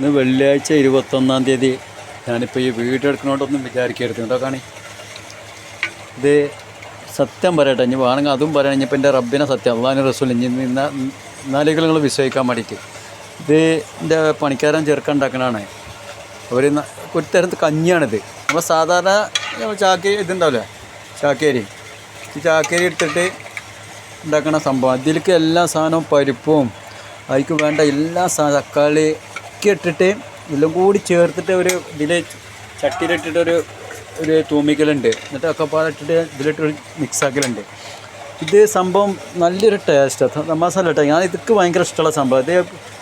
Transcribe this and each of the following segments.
ഇന്ന് വെള്ളിയാഴ്ച ഇരുപത്തൊന്നാം തീയതി. ഞാനിപ്പോൾ ഈ വീഡിയോ എടുക്കണോണ്ടൊന്നും വിചാരിക്കരുത് കേട്ടോ കാണി. ഇത് സത്യം പറയട്ടെ ഇനി വേണമെങ്കിൽ അതും പറയണം ഇനിയിപ്പോൾ എന്റെ റബ്ബിനെ സത്യം അള്ളാഹിന് റസൂൽ ഇനി എന്നാലെങ്കിലും നിങ്ങൾ വിശ്വസിക്കാൻ വേണ്ടിയിട്ട് ഇത് എന്റെ പണിക്കാരൻ ചെറുക്കുണ്ടാക്കണതാണ് അവർ ഒരു തരത്ത് കഞ്ഞിയാണിത്. നമ്മൾ സാധാരണ ചാക്കി ഇതുണ്ടാവില്ലേ? ചാക്കേരി. ഈ ചാക്കേരി എടുത്തിട്ട് ഉണ്ടാക്കണ സംഭവം. അതിലേക്ക് എല്ലാ സാധനവും പരിപ്പും അതിക്ക് വേണ്ട എല്ലാ സാധനം തക്കാളി ഒക്കെ ഇട്ടിട്ട് എല്ലാം കൂടി ചേർത്തിട്ട് ഒരു ഇതിൽ ചട്ടിയിലിട്ടിട്ട് ഒരു തൂമിക്കലുണ്ട്. എന്നിട്ട് ഒക്കെ പാലിട്ടിട്ട് ഇതിലിട്ട് മിക്സ് ആക്കലുണ്ട് ഇത് സംഭവം നല്ലൊരു ടേസ്റ്റാണ് മസാല ഇട്ട ഞാൻ ഇതൊക്കെ ഭയങ്കര ഇഷ്ടമുള്ള സംഭവം. ഇത്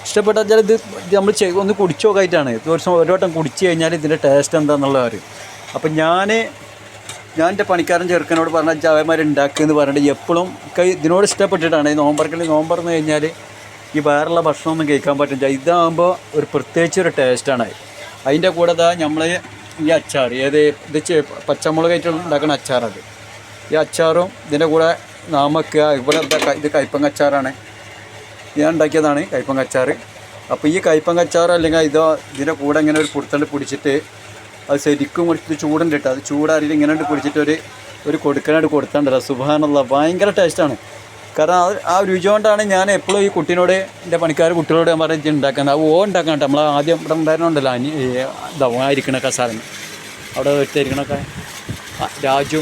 ഇഷ്ടപ്പെട്ടാൽ വെച്ചാൽ ഇത് നമ്മൾ ഒന്ന് കുടിച്ചു നോക്കായിട്ടാണ്. ഇത് ഒരു ഒരു വട്ടം കുടിച്ചു കഴിഞ്ഞാൽ ഇതിന്റെ ടേസ്റ്റ് എന്താണെന്നുള്ള കാര്യം. അപ്പം ഞാൻ ഞാൻ എന്റെ പണിക്കാരൻ ചെറുക്കനോട് പറഞ്ഞ ചായമാർ ഉണ്ടാക്കുമെന്ന് പറഞ്ഞിട്ട് എപ്പോഴും ഇതിനോട് ഇഷ്ടപ്പെട്ടിട്ടാണ്. ഈ നോമ്പറക്കൽ നോമ്പറന്ന് കഴിഞ്ഞാൽ ഈ വേറുള്ള ഭക്ഷണമൊന്നും കഴിക്കാൻ പറ്റില്ല. ഇതാകുമ്പോൾ ഒരു പ്രത്യേകിച്ച് ഒരു ടേസ്റ്റാണ് അതിന്റെ കൂടെ ഇതാ നമ്മൾ ഈ അച്ചാർ ഏത് ഇത് പച്ചമുളകായിട്ട് ഉണ്ടാക്കുന്ന അച്ചാറത് ഈ അച്ചാറും ഇതിന്റെ കൂടെ നാമക്ക ഇവിടെ എന്താ ഇത് കയ്പങ്ങ അച്ചാറാണ്. ഞാൻ ഉണ്ടാക്കിയതാണ് കയ്പങ്ങ അച്ചാർ അപ്പോൾ ഈ കയ്പങ്ങ അച്ചാർ അല്ലെങ്കിൽ ഇതോ ഇതിന്റെ കൂടെ ഇങ്ങനെ ഒരു പുറത്തണ്ട് പിടിച്ചിട്ട് അത് ശരിക്കും കുറച്ച് ചൂടുണ്ട് കേട്ടോ. അത് ചൂടാറിയിട്ട് ഇങ്ങനെ പിടിച്ചിട്ട് ഒരു ഒരു കൊടുക്കാനായിട്ട് കൊടുത്താണ്ടല്ലോ സുബാനുള്ള ഭയങ്കര ടേസ്റ്റാണ് കാരണം ആ രുചി കൊണ്ടാണ് ഞാൻ എപ്പോഴും ഈ കുട്ടീനോട് എന്റെ പണിക്കാർ കുട്ടികളോട് ഞാൻ പറഞ്ഞിട്ട് ഉണ്ടാക്കുന്നത് അത് ഓ ഉണ്ടാക്കാൻ നമ്മൾ ആദ്യം ഇവിടെ ഉണ്ടായിരുന്നുണ്ടല്ലോ. അനി ഇതാ ആയിരിക്കണ കസാരൻ അവിടെ ഒറ്റയിരിക്കണൊക്കെ രാജു.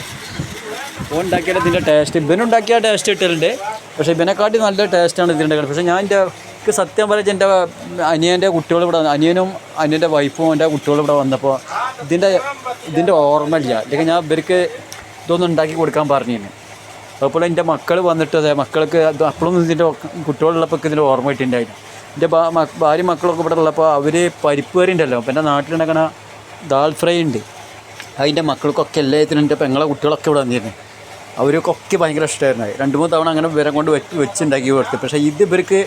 ഓ ഉണ്ടാക്കിയാൽ ഇതിന്റെ ടേസ്റ്റ്. ഇവനുണ്ടാക്കിയ ടേസ്റ്റ് കിട്ടലുണ്ട്. പക്ഷേ ഇവനെക്കാട്ടി നല്ല ടേസ്റ്റാണ് ഇതിന്റെ പക്ഷേ ഞാൻ എന്റെ എനിക്ക് സത്യം പറഞ്ഞാൽ എന്റെ അനിയന്റെ കുട്ടികൾ ഇവിടെ അനിയനും അനിയന്റെ വൈഫും എന്റെ കുട്ടികളും ഇവിടെ വന്നപ്പോൾ ഇതിന്റെ ഇതിന്റെ ഓർമ്മയില്ല. അല്ലെങ്കിൽ ഞാൻ ഇവർക്ക് ഇതൊന്നും ഉണ്ടാക്കി കൊടുക്കാൻ പറഞ്ഞിരുന്നു. അപ്പോൾ എന്റെ മക്കൾ വന്നിട്ട് അതെ മക്കൾക്ക് അപ്പോഴൊന്നും ഇതിന്റെ കുട്ടികളുള്ളപ്പോൾ ഇതിന്റെ ഓർമ്മ കിട്ടിയിട്ടുണ്ടായിരുന്നു എന്റെ ഭാര്യ മക്കളൊക്കെ ഇവിടെ ഉള്ളപ്പോൾ അവർ പരിപ്പ് കറി ഉണ്ടല്ലോ അപ്പം എന്റെ നാട്ടിലുണ്ടാക്കണ ദാൽ ഫ്രൈ ഉണ്ട്. അതിന്റെ മക്കൾക്കൊക്കെ എല്ലാത്തിനും എന്റെ പെങ്ങളെ കുട്ടികളൊക്കെ ഇവിടെ വന്നിരുന്നു. അവർക്കൊക്കെ ഭയങ്കര ഇഷ്ടമായിരുന്നു. രണ്ട് മൂന്ന് തവണ അങ്ങനെ വിവരം കൊണ്ട് വെച്ച് വെച്ചുണ്ടാക്കി കൊടുത്തു. പക്ഷേ ഇത് ഇവർക്ക്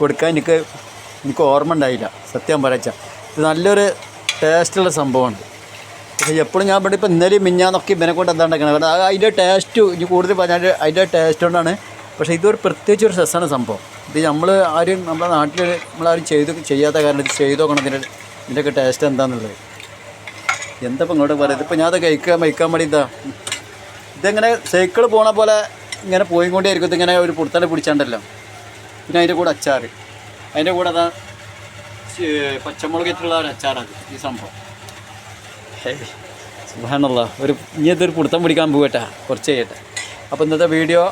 കൊടുക്കാൻ എനിക്ക് എനിക്ക് ഓർമ്മ ഉണ്ടായില്ല സത്യം പറയച്ച. ഇത് നല്ലൊരു ടേസ്റ്റുള്ള സംഭവമുണ്ട് എപ്പോഴും ഞാൻ ഇവിടെ ഇപ്പോൾ ഇന്നലെയും മിഞ്ഞാന്നൊക്കെ ഇവനെ കൊണ്ട് എന്താ ഉണ്ടാക്കുന്നത് കാരണം അതിന്റെ ടേസ്റ്റ് ഇനി കൂടുതൽ പറഞ്ഞാൽ അതിന്റെ ടേസ്റ്റ് കൊണ്ടാണ്. പക്ഷേ ഇതൊരു പ്രത്യേകിച്ച് ഒരു രസമാണ് സംഭവം. ഇത് നമ്മൾ ആരും നമ്മുടെ നാട്ടിൽ നമ്മളാരും ചെയ്ത് ചെയ്യാത്ത കാരണം ഇത് ചെയ്ത് നോക്കണം ഇതിന്റെ ഇതിന്റെയൊക്കെ ടേസ്റ്റ് എന്താണെന്നുള്ളത് എന്താ ഇപ്പം ഇങ്ങോട്ട് പറയുന്നത് ഇപ്പം ഞാൻ അത് കഴിക്കാൻ വയ്ക്കാൻ വേണ്ടി എന്താ ഇതെങ്ങനെ സൈക്കിൾ പോണ പോലെ ഇങ്ങനെ പോയിക്കൊണ്ടേയിരിക്കും. ഇതിങ്ങനെ ഒരു പുറത്തല പിടിച്ചാണ്ടല്ലോ. പിന്നെ അതിന്റെ കൂടെ അച്ചാർ അതിന്റെ കൂടെ അതാ പച്ചമുളക് ഇട്ടുള്ള ഒരു അച്ചാറാണ് ഈ സംഭവം. സുബാനുള്ള ഒരു ഇനി ഇതൊരു പുടുത്തം പിടിക്കാൻ പോകട്ടെ കുറച്ച് കഴിയട്ടെ. അപ്പോൾ ഇന്നത്തെ വീഡിയോ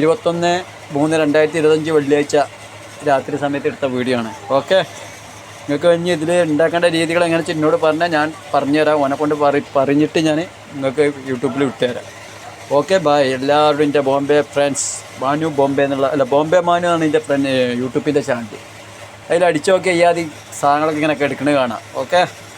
ഇരുപത്തൊന്ന് മൂന്ന് രണ്ടായിരത്തി ഇരുപത്തഞ്ച് വെള്ളിയാഴ്ച രാത്രി സമയത്ത് എടുത്ത വീഡിയോ ആണ്. ഓക്കെ നിങ്ങൾക്ക് ഇനി ഇതിൽ ഉണ്ടാക്കേണ്ട രീതികൾ എങ്ങനെ എന്നോട് പറഞ്ഞാൽ ഞാൻ പറഞ്ഞുതരാം ഓനെ കൊണ്ട് പറ പറഞ്ഞിട്ട് ഞാൻ നിങ്ങൾക്ക് യൂട്യൂബിൽ വിട്ടുതരാം ഓക്കെ ബായ് എല്ലാവരും എന്റെ ബോംബെ ഫ്രണ്ട്സ് മാനു ബോംബെ എന്നുള്ള അല്ല ബോംബെ മാനു ആണ് എന്റെ ഫ്രണ്ട് യൂട്യൂബിന്റെ ചാനൽ അതിൽ അടിച്ചു നോക്കി ചെയ്യാതെ സാധനങ്ങളൊക്കെ ഇങ്ങനെ എടുക്കണത് കാണാം. ഓക്കെ